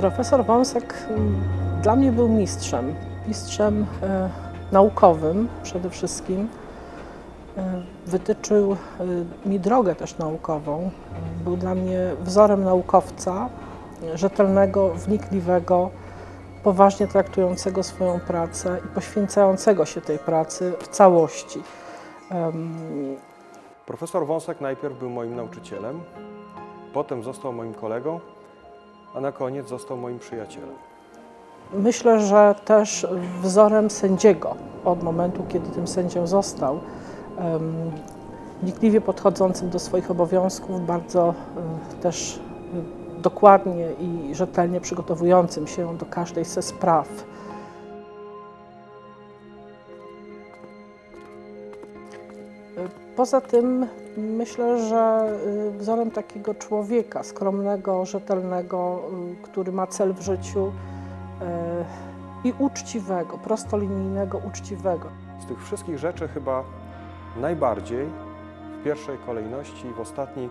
Profesor Wąsek mm, dla mnie był mistrzem. Mistrzem e, naukowym przede wszystkim. E, wytyczył e, mi drogę też naukową. Był dla mnie wzorem naukowca, rzetelnego, wnikliwego, poważnie traktującego swoją pracę i poświęcającego się tej pracy w całości. Profesor Wąsek najpierw był moim nauczycielem, potem został moim kolegą, a na koniec został moim przyjacielem. Myślę, że też wzorem sędziego od momentu, kiedy tym sędzią został, wnikliwie podchodzącym do swoich obowiązków, bardzo też dokładnie i rzetelnie przygotowującym się do każdej ze spraw. Poza tym myślę, że y, wzorem takiego człowieka skromnego, rzetelnego, y, który ma cel w życiu y, i uczciwego, prostolinijnego, uczciwego. Z tych wszystkich rzeczy chyba najbardziej w pierwszej kolejności i w ostatniej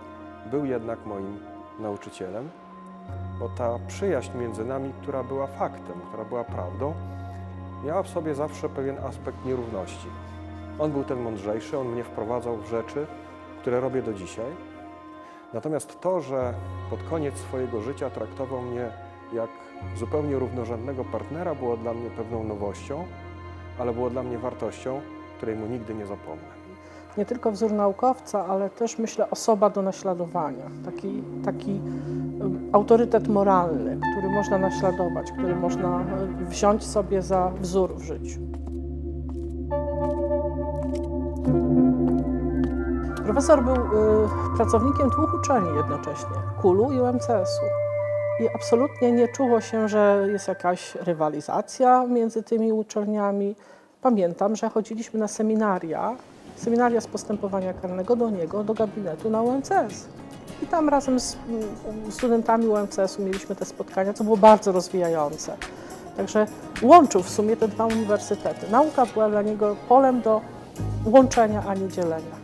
był jednak moim nauczycielem, bo ta przyjaźń między nami, która była faktem, która była prawdą, miała w sobie zawsze pewien aspekt nierówności. On był ten mądrzejszy, on mnie wprowadzał w rzeczy, które robię do dzisiaj. Natomiast to, że pod koniec swojego życia traktował mnie jak zupełnie równorzędnego partnera, było dla mnie pewną nowością, ale było dla mnie wartością, której mu nigdy nie zapomnę. Nie tylko wzór naukowca, ale też myślę osoba do naśladowania. Taki, taki autorytet moralny, który można naśladować, który można y, wziąć sobie za wzór w życiu. Profesor był y, pracownikiem dwóch uczelni jednocześnie, KUL-u i UMCS-u. I absolutnie nie czuło się, że jest jakaś rywalizacja między tymi uczelniami. Pamiętam, że chodziliśmy na seminaria, seminaria z postępowania karnego do niego, do gabinetu na UMCS. I tam razem z studentami UMCS-u mieliśmy te spotkania, co było bardzo rozwijające. Także łączył w sumie te dwa uniwersytety. Nauka była dla niego polem do łączenia, a nie dzielenia.